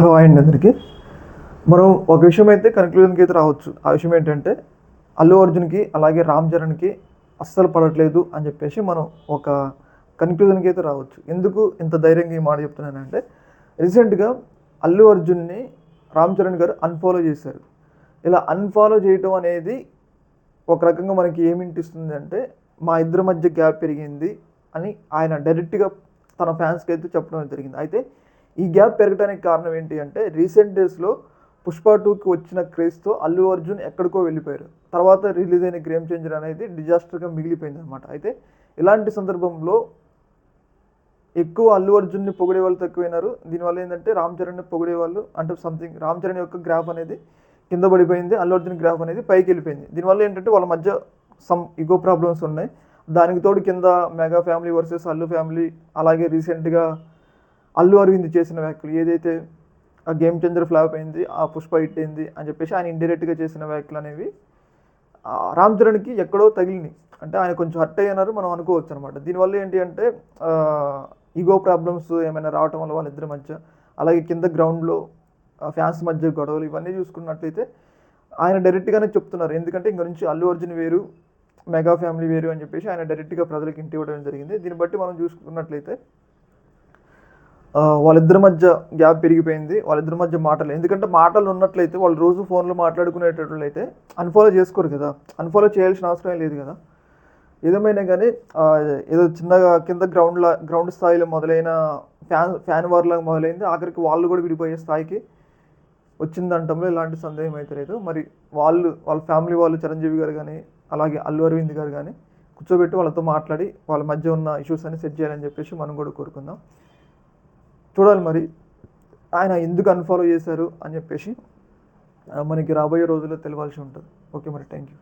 Hello అండి అందరికీ. మనం ఒక విషయం అయితే కన్క్లూజన్కి అయితే రావచ్చు. ఆ విషయం ఏంటంటే అల్లు అర్జున్కి అలాగే రామ్ చరణ్కి అస్సలు పడట్లేదు అని చెప్పేసి మనం ఒక కన్క్లూజన్కి అయితే రావచ్చు. ఎందుకు ఇంత ధైర్యంగా ఈ మాట చెప్తున్నానంటే రీసెంట్గా అల్లు అర్జున్ని రామ్ చరణ్ గారు అన్ఫాలో చేశారు. ఇలా అన్ఫాలో చేయటం అనేది ఒక రకంగా మనకి ఏమి ఇంటిస్తుంది అంటే మా ఇద్దరి మధ్య గ్యాప్ పెరిగింది అని ఆయన డైరెక్ట్గా తన ఫ్యాన్స్కి అయితే చెప్పడం జరిగింది. అయితే ఈ గ్యాప్ పెరగడానికి కారణం ఏంటి అంటే రీసెంట్ డేస్లో పుష్ప టూకి వచ్చిన క్రేజ్తో అల్లు అర్జున్ ఎక్కడికో వెళ్ళిపోయారు. తర్వాత రిలీజ్ అయిన గేమ్ చేంజర్ అనేది డిజాస్టర్గా మిగిలిపోయింది అనమాట అయితే ఇలాంటి సందర్భంలో ఎక్కువ అల్లు అర్జున్ని పొగిడే వాళ్ళు తక్కువైనారు. దీనివల్ల ఏంటంటే రామ్ చరణ్ని పొగిడే వాళ్ళు అంటే సంథింగ్ రామ్ చరణ్ యొక్క గ్రాఫ్ అనేది కింద పడిపోయింది అల్లు అర్జున్ గ్రాఫ్ అనేది పైకి వెళ్ళిపోయింది. దీనివల్ల ఏంటంటే వాళ్ళ మధ్య సమ్ ఇగో ప్రాబ్లమ్స్ ఉన్నాయి. దానికి తోడు కింద mega family versus Allu family అలాగే రీసెంట్గా అల్లు అరవింద్ చేసిన వ్యాఖ్యలు ఏదైతే ఆ గేమ్ చేంజర్ ఫ్లాప్ అయింది ఆ పుష్ప హిట్ అయింది అని చెప్పేసి ఆయన ఇండైరెక్ట్గా చేసిన వ్యాఖ్యలు అనేవి రామ్ చరణ్కి ఎక్కడో తగిలినాయి. అంటే ఆయన కొంచెం హర్ట్ అయ్యన్నారు మనం అనుకోవచ్చు అనమాట దీనివల్ల ఏంటి అంటే ఈగో ప్రాబ్లమ్స్ ఏమైనా రావటం వల్ల వాళ్ళిద్దరి మధ్య అలాగే కింద గ్రౌండ్లో ఫ్యాన్స్ మధ్య గొడవలు ఇవన్నీ చూసుకున్నట్లయితే ఆయన డైరెక్ట్గానే చెప్తున్నారు. ఎందుకంటే ఇంక నుంచి అల్లు అర్జున్ వేరు మెగా ఫ్యామిలీ వేరు అని చెప్పేసి ఆయన డైరెక్ట్గా ప్రజలకు ఇంటి ఇవ్వడం జరిగింది. దీన్ని బట్టి మనం చూసుకున్నట్లయితే వాళ్ళిద్దరి మధ్య గ్యాప్ పెరిగిపోయింది వాళ్ళిద్దరి మధ్య మాటలు. ఎందుకంటే మాటలు ఉన్నట్లయితే వాళ్ళు రోజు ఫోన్లో మాట్లాడుకునేటట్లయితే అన్ఫాలో చేసుకోరు కదా. అన్ఫాలో చేయాల్సిన అవసరం లేదు కదా. ఏదేమైనా కానీ ఏదో చిన్నగా కింద గ్రౌండ్లో గ్రౌండ్ స్థాయిలో మొదలైన ఫ్యాన్ ఫ్యాన్ వార్లాగా మొదలైంది. ఆఖరికి వాళ్ళు కూడా విడిపోయే స్థాయికి వచ్చిందంటంలో ఎలాంటి సందేహం అయితే లేదు. మరి వాళ్ళు వాళ్ళ ఫ్యామిలీ వాళ్ళు చిరంజీవి గారు కానీ అలాగే అల్లు అరవింద్ గారు కానీ కూర్చోబెట్టి వాళ్ళతో మాట్లాడి వాళ్ళ మధ్య ఉన్న ఇష్యూస్ అన్ని సెట్ చేయాలని చెప్పేసి మనం కూడా కోరుకుందాం. చూడాలి మరి. ఆయన ఎందుకు అన్ఫాలో చేశారు అని చెప్పేసి మనకి రాబోయే రోజుల్లో తెలియాల్సి ఉంటుంది. ఓకే మరి థ్యాంక్ యూ